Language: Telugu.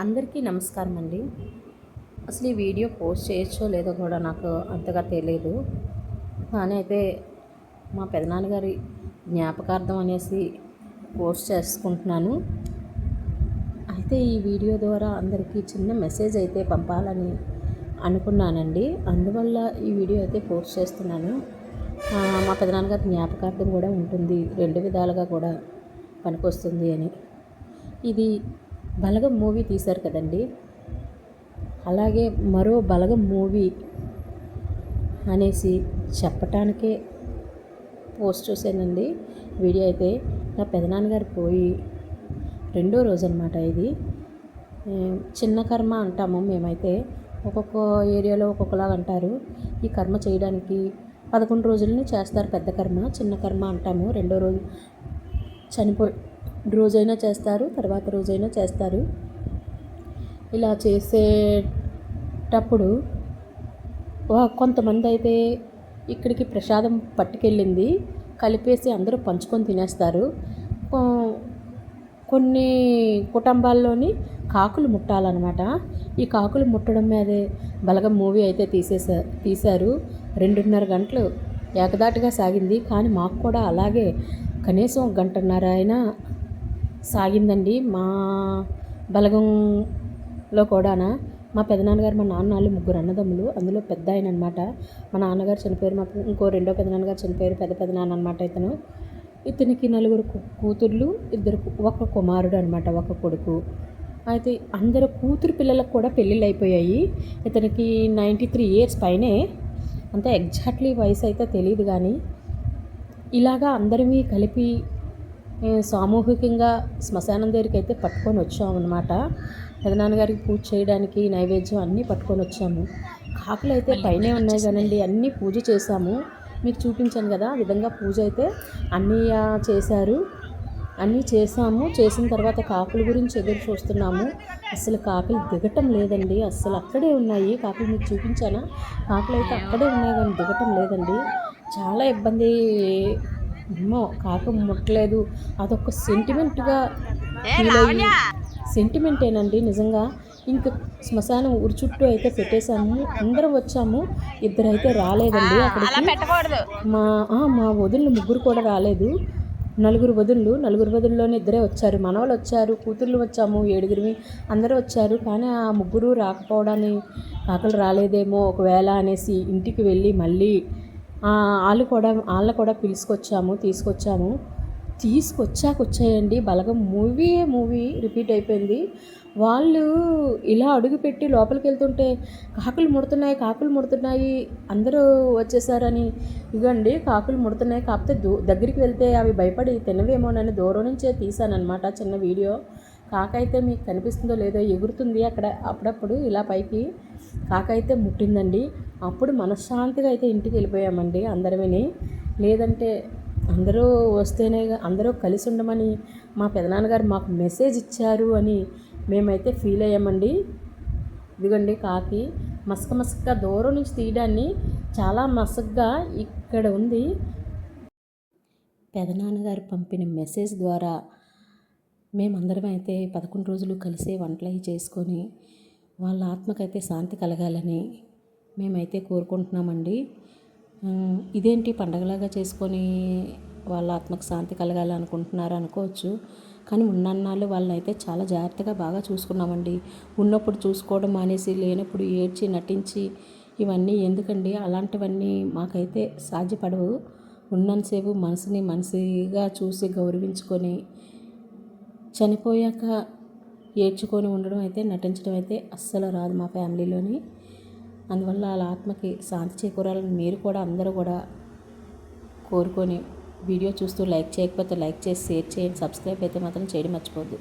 అందరికీ నమస్కారం అండి. అసలు ఈ వీడియో పోస్ట్ చేయొచ్చో లేదో కూడా నాకు అంతగా తెలియదు కానీ అయితే మా పెదనాన్నగారి జ్ఞాపకార్థం అనేసి పోస్ట్ చేసుకుంటున్నాను. అయితే ఈ వీడియో ద్వారా అందరికీ చిన్న మెసేజ్ అయితే పంపాలని అనుకున్నానండి. అందువల్ల ఈ వీడియో అయితే పోస్ట్ చేస్తున్నాను. మా పెదనాన్నగారి జ్ఞాపకార్థం కూడా ఉంటుంది. రెండు విధాలుగా కూడా పనికొస్తుంది అని. ఇది బలగం మూవీ తీశారు కదండి. అలాగే మరో బలగం మూవీ అనేసి చెప్పటానికే పోస్ట్ చూశానండి. వీడియో అయితే నా పెదనాన్నగారు పోయి రెండో రోజు అనమాట ఇది చిన్న కర్మ అంటాము మేమైతే. ఒక్కొక్క ఏరియాలో ఒక్కొక్కలాగా అంటారు. ఈ కర్మ చేయడానికి పదకొండు రోజులని చేస్తారు పెద్ద కర్మ చిన్న కర్మ అంటాము. రెండో రోజు చనిపో రోజైనా చేస్తారు తర్వాత రోజైనా చేస్తారు. ఇలా చేసేటప్పుడు కొంతమంది అయితే ఇక్కడికి ప్రసాదం పట్టుకెళ్ళింది కలిపేసి అందరూ పంచుకొని తినేస్తారు. కొన్ని కుటుంబాల్లోని కాకులు ముట్టాలన్నమాట. ఈ కాకులు ముట్టడం మీదే బలగం మూవీ అయితే తీసేసా తీశారు. రెండున్నర గంటలు ఏకదాటిగా సాగింది. కానీ మాకు కూడా అలాగే కనీసం గంటన్నర అయినా సాగిందండి. మా బలగంలో కూడానా మా పెదనాన్నగారు మా నాన్న వాళ్ళు ముగ్గురు అన్నదమ్ములు. అందులో పెద్ద ఆయన అనమాట మా నాన్నగారు చనిపోయారు. మా ఇంకో రెండో పెదనాన్నగారు చనిపోయారు. పెద్ద పెదనాన్న అనమాట ఇతను. ఇతనికి నలుగురు కూతుర్లు ఇద్దరు ఒక కుమారుడు అనమాట ఒక కొడుకు. అయితే అందరు కూతురు పిల్లలకు కూడా పెళ్ళిళ్ళు అయిపోయాయి ఇతనికి నైంటీ త్రీ ఇయర్స్ పైనే. అంత ఎగ్జాక్ట్లీ వయసు అయితే తెలియదు కానీ ఇలాగా అందరివి కలిపి సామూహికంగా శ్మశానం దగ్గరికి అయితే పట్టుకొని వచ్చాము అనమాట పెదనాన్నగారికి పూజ చేయడానికి నైవేద్యం అన్నీ పట్టుకొని వచ్చాము. కాకులు అయితే పైనే ఉన్నాయి కానండి అన్నీ పూజ చేశాము. మీకు చూపించాను కదా ఆ విధంగా పూజ అయితే అన్నీ చేశారు. అన్నీ చేసాము చేసిన తర్వాత కాకుల గురించి ఎదురు చూస్తున్నాము. అసలు కాకులు దిగటం లేదండి. అసలు అక్కడే ఉన్నాయి. కాకులు మీకు చూపించానా? కాకులు అయితే అక్కడే ఉన్నాయి కానీ దిగటం లేదండి. చాలా ఇబ్బంది ఏమో కాక ముట్టలేదు. అదొక సెంటిమెంట్గా ఫీల్ అయ్యి సెంటిమెంటేనండి నిజంగా. ఇంకా శ్మశానం ఊరి చుట్టూ అయితే పెట్టేశాము. అందరం వచ్చాము. ఇద్దరైతే రాలేదండి అక్కడికి. పెట్టకూడదు. మా మా వదుళ్ళు ముగ్గురు కూడా రాలేదు. నలుగురు వదుళ్ళు నలుగురు వదుల్లోనే ఇద్దరే వచ్చారు. మనవాళ్ళు వచ్చారు కూతుర్లు వచ్చాము ఏడుగురివి అందరూ వచ్చారు. కానీ ఆ ముగ్గురు రాకపోవడాన్ని కాకలు రాలేదేమో. ఒకవేళ అనేసి ఇంటికి వెళ్ళి మళ్ళీ వాళ్ళు కూడా వాళ్ళని కూడా పిలుచుకొచ్చాము తీసుకొచ్చాము. తీసుకొచ్చాక వచ్చాయండి. బలగం మూవీ మూవీ రిపీట్ అయిపోయింది. వాళ్ళు ఇలా అడుగుపెట్టి లోపలికి వెళ్తుంటే కాకులు ముడుతున్నాయి కాకులు ముడుతున్నాయి అందరూ వచ్చేసారని ఇగండి కాకులు ముడుతున్నాయి. కాకపోతే దూ దగ్గరికి వెళ్తే అవి భయపడి తినవేమోనని దూరం నుంచే తీసానమాట చిన్న వీడియో. కాక అయితే మీకు కనిపిస్తుందో లేదో ఎగురుతుంది అక్కడ అప్పుడప్పుడు ఇలా పైకి కాక అయితే ముట్టిందండి. అప్పుడు మనశ్శాంతిగా అయితే ఇంటికి వెళ్ళిపోయామండి అందరమని. లేదంటే అందరూ వస్తేనే అందరూ కలిసి ఉండమని మా పెదనాన్నగారు మాకు మెసేజ్ ఇచ్చారు అని మేమైతే ఫీల్ అయ్యామండి. ఇదిగోండి కాకి మసక మసక దూరం నుంచి తీయడాన్ని చాలా మసగ్గా ఇక్కడ ఉంది. పెదనాన్నగారు పంపిన మెసేజ్ ద్వారా మేమందరం అయితే పదకొండు రోజులు కలిసే వంటలు అవి చేసుకొని వాళ్ళ ఆత్మకైతే శాంతి కలగాలని మేమైతే కోరుకుంటున్నామండి. ఇదేంటి పండగలాగా చేసుకొని వాళ్ళ ఆత్మకు శాంతి కలగాలి అనుకుంటున్నారు అనుకోవచ్చు. కానీ ఉన్నన్నాళ్ళు వాళ్ళని అయితే చాలా జాగ్రత్తగా బాగా చూసుకున్నామండి. ఉన్నప్పుడు చూసుకోవడం మానేసి లేనప్పుడు ఏడ్చి నటించి ఇవన్నీ ఎందుకండి? అలాంటివన్నీ మాకైతే సాధ్యపడవు. ఉన్నంతసేపు మనసుని మనసుగా చూసి గౌరవించుకొని చనిపోయాక ఏడ్చుకొని ఉండడం అయితే నటించడం అయితే అస్సలు రాదు మా ఫ్యామిలీలోని. అందువల్ల వాళ్ళ ఆత్మకి శాంతి చేకూరాలని మీరు కూడా అందరూ కూడా కోరుకొని వీడియో చూస్తూ లైక్ చేయకపోతే లైక్ చేసి షేర్ చేయండి. సబ్స్క్రైబ్ అయితే మాత్రం చేయడం మర్చిపోద్దు